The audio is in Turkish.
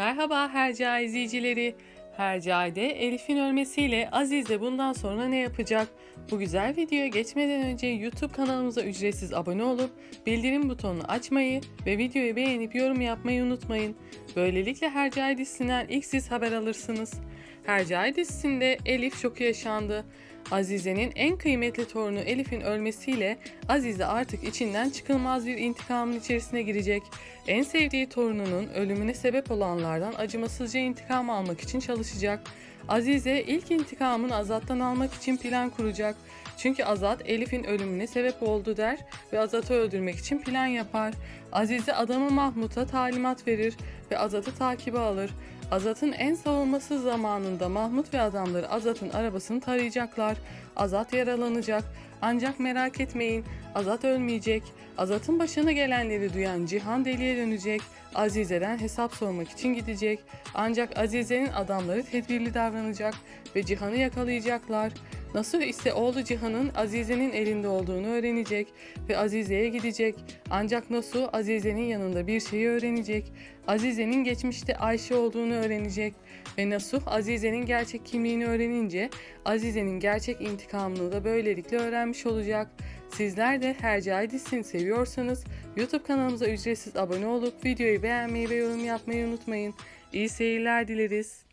Merhaba Hercai izleyicileri. Hercai'de Elif'in ölmesiyle Azize bundan sonra ne yapacak? Bu güzel videoya geçmeden önce YouTube kanalımıza ücretsiz abone olup bildirim butonunu açmayı ve videoyu beğenip yorum yapmayı unutmayın. Böylelikle Hercai dizisinden ilk siz haber alırsınız. Hercai dizisinde Elif şoku yaşandı. Azize'nin en kıymetli torunu Elif'in ölmesiyle Azize artık içinden çıkılmaz bir intikamın içerisine girecek. En sevdiği torununun ölümüne sebep olanlardan acımasızca intikam almak için çalışacak. Azize ilk intikamını Azat'tan almak için plan kuracak. Çünkü Azat Elif'in ölümüne sebep oldu der ve Azat'ı öldürmek için plan yapar. Azize adamı Mahmut'a talimat verir ve Azat'ı takibe alır. Azat'ın en savunmasız zamanında Mahmut ve adamları Azat'ın arabasını tarayacaklar. Azat yaralanacak. Ancak merak etmeyin, Azat ölmeyecek. Azat'ın başına gelenleri duyan Cihan deliye dönecek. Azize'den hesap sormak için gidecek. Ancak Azize'nin adamları tedbirli davranacak ve Cihan'ı yakalayacaklar. Nasuh ise oğlu Cihan'ın Azize'nin elinde olduğunu öğrenecek ve Azize'ye gidecek. Ancak Nasuh Azize'nin yanında bir şeyi öğrenecek. Azize'nin geçmişte Ayşe olduğunu öğrenecek ve Nasuh Azize'nin gerçek kimliğini öğrenince Azize'nin gerçek intikamını da böylelikle öğrenmiş olacak. Sizler de Hercai seviyorsanız YouTube kanalımıza ücretsiz abone olup videoyu beğenmeyi ve yorum yapmayı unutmayın. İyi seyirler dileriz.